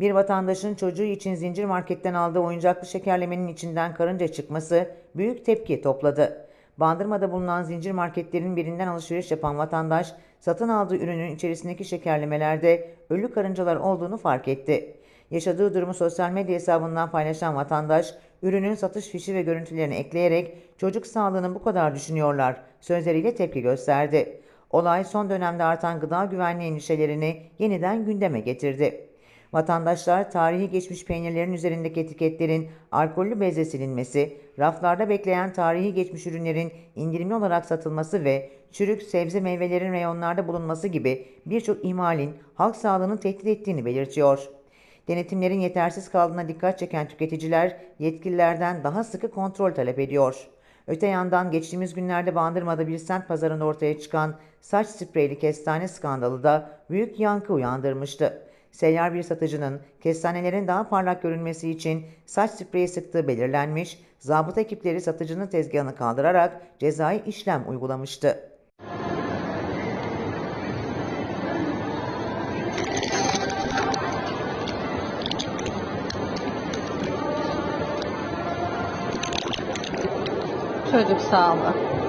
Bir vatandaşın çocuğu için zincir marketten aldığı oyuncaklı şekerlemenin içinden karınca çıkması büyük tepki topladı. Bandırma'da bulunan zincir marketlerin birinden alışveriş yapan vatandaş, satın aldığı ürünün içerisindeki şekerlemelerde ölü karıncalar olduğunu fark etti. Yaşadığı durumu sosyal medya hesabından paylaşan vatandaş, ürünün satış fişi ve görüntülerini ekleyerek çocuk sağlığını bu kadar düşünüyorlar sözleriyle tepki gösterdi. Olay son dönemde artan gıda güvenliği endişelerini yeniden gündeme getirdi. Vatandaşlar tarihi geçmiş peynirlerin üzerindeki etiketlerin alkollü bezle silinmesi, raflarda bekleyen tarihi geçmiş ürünlerin indirimli olarak satılması ve çürük sebze meyvelerin reyonlarda bulunması gibi birçok ihmalin halk sağlığını tehdit ettiğini belirtiyor. Denetimlerin yetersiz kaldığına dikkat çeken tüketiciler yetkililerden daha sıkı kontrol talep ediyor. Öte yandan geçtiğimiz günlerde Bandırma'da bir semt pazarında ortaya çıkan saç spreyli kestane skandalı da büyük yankı uyandırmıştı. Seyyar bir satıcının kestanelerin daha parlak görünmesi için saç spreyi sıktığı belirlenmiş, zabıta ekipleri satıcının tezgahını kaldırarak cezai işlem uygulamıştı. Çocuk sağlığı.